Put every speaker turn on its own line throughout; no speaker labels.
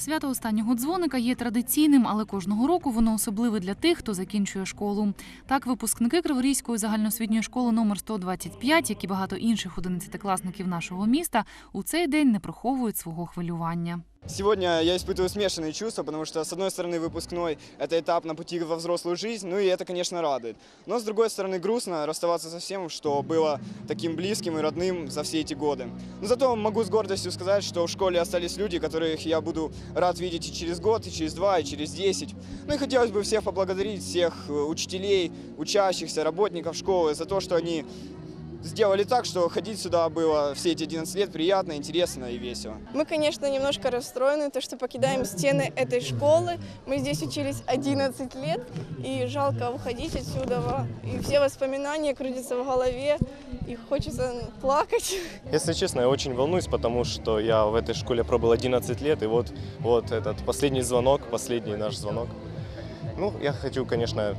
Свято останнього дзвоника є традиційним, але кожного року воно особливе для тих, хто закінчує школу. Так, випускники Криворізької загальноосвітньої школи номер 125, як і багато інших одинадцятикласників нашого міста, у цей день не приховують свого хвилювання.
Сегодня я испытываю смешанные чувства, потому что, с одной стороны, выпускной – это этап на пути во взрослую жизнь, ну и это, конечно, радует. Но, с другой стороны, грустно расставаться со всем, что было таким близким и родным за все эти годы. Но зато могу с гордостью сказать, что в школе остались люди, которых я буду рад видеть и через год, и через два, и через десять. Ну и хотелось бы всех поблагодарить, всех э, учителей, учащихся, работников школы за то, что они сделали так, что ходить сюда было все эти 11 лет приятно, интересно и весело.
Мы, конечно, немножко расстроены, то, что покидаем стены этой школы. Мы здесь учились 11 лет, и жалко уходить отсюда. И все воспоминания крутятся в голове, и хочется плакать.
Если честно, я очень волнуюсь, потому что я в этой школе пробыл 11 лет, и вот, вот этот последний звонок, последний наш звонок. Ну, я хочу, конечно,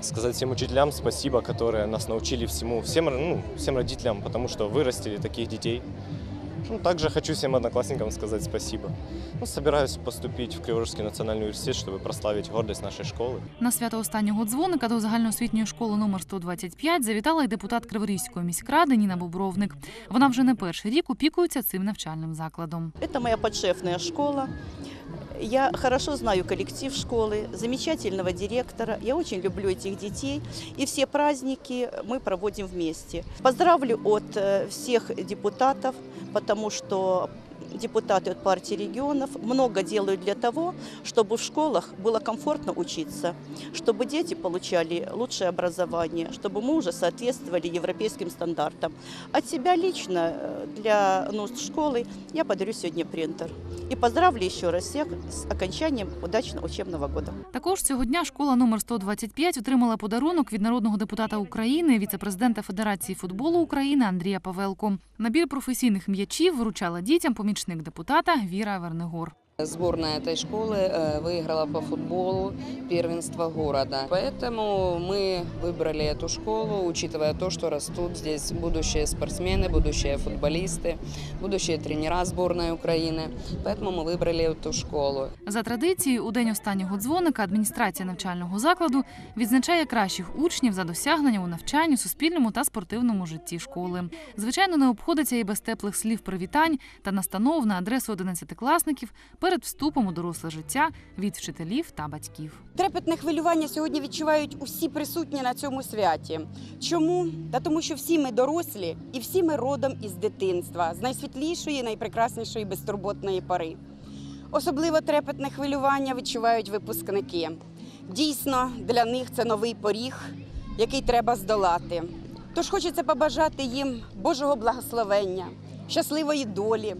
сказать всем учителям спасибо, которые нас научили всему, всем, ну, всем родителям, потому что вырастили таких детей. Ну, также хочу всем одноклассникам сказать спасибо. Ну, собираюсь поступить в Криворожский национальный университет, чтобы прославить гордость нашей школы.
На свято останнього дзвоника до загальноосвітньої школи номер 125 завітала й депутат Криворізької міськради Ніна Бобровник. Вона вже не перший рік опікується цим навчальним закладом.
Это моя подшефная школа. Я хорошо знаю коллектив школы, замечательного директора. Я очень люблю этих детей. И все праздники мы проводим вместе. Поздравлю от э, всех депутатов, потому что депутаты от партии регионов много делают для того, чтобы в школах было комфортно учиться, чтобы дети получали лучшее образование, чтобы мы уже соответствовали европейским стандартам. От себя лично э, для нужд школы я подарю сегодня принтер. И поздравлю ще раз всіх з окончанням удачного учебного року.
Також цього дня школа номер 125 отримала подарунок від народного депутата України, віцепрезидента Федерації футболу України Андрія Павелко. Набір професійних м'ячів вручала дітям помічник депутата Віра Вернегор.
Сборная этой школы э, выиграла по футболу первенство города. Поэтому мы выбрали эту школу, учитывая то, что растут здесь будущие спортсмены, будущие футболисты, будущие тренера сборной Украины. Поэтому мы выбрали эту школу.
За традицією, у день останнього дзвоника адміністрація навчального закладу відзначає кращих учнів за досягнення у навчанні, суспільному та спортивному житті школи. Звичайно, не обходиться і без теплих слів привітань та настанов на адресу одинадцятикласників перед вступом у доросле життя від вчителів та батьків.
Трепетне хвилювання сьогодні відчувають усі присутні на цьому святі. Чому? Та тому, що всі ми дорослі і всі ми родом із дитинства, з найсвітлішої, найпрекраснішої безтурботної пори. Особливо трепетне хвилювання відчувають випускники. Дійсно, для них це новий поріг, який треба здолати. Тож хочеться побажати їм Божого благословення, щасливої долі,